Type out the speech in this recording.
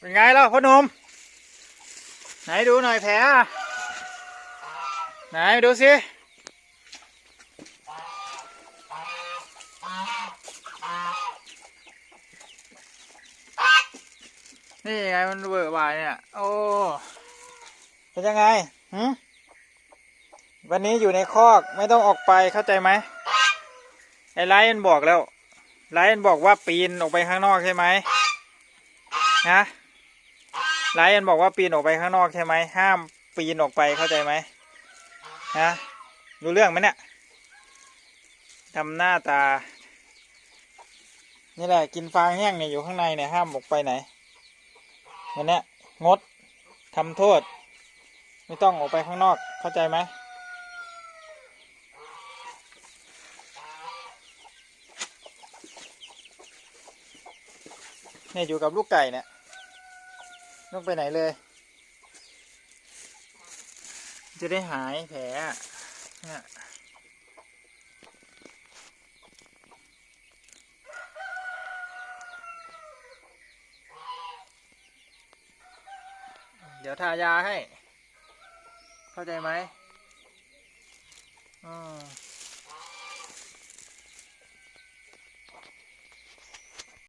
เป็นไงล่ะพ่อหนุ่มไหนดูหน่อยแผลไหนดูสินี่ไงมันเบิกบานเนี่ย โอ้เป็นยังไงหืวันนี้อยู่ในคอกไม่ต้องออกไปเข้าใจไหมไอ้ไลน์มันบอกแล้ว ไลน์มันบอกว่าปีนออกไปข้างนอกใช่ไหมฮะ ไลน์บอกว่าปีนออกไปข้างนอกใช่ไหมห้ามปีนออกไปเข้าใจไหมฮะรู้เรื่องไหมเนี่ยทำหน้าตา นี่แหละกินฟางแห้งเนี่ยอยู่ข้างในเนี่ยห้ามออกไปไหนวันเนี้ยงดทำโทษ ไม่ต้องออกไปข้างนอกเข้าใจไหมเนี่ยอยู่กับลูกไก่เนี่ย ต้องไปไหนเลย จะได้หายแผลอะเนี่ยเดี๋ยวทายาให้ เข้าใจไหมอืม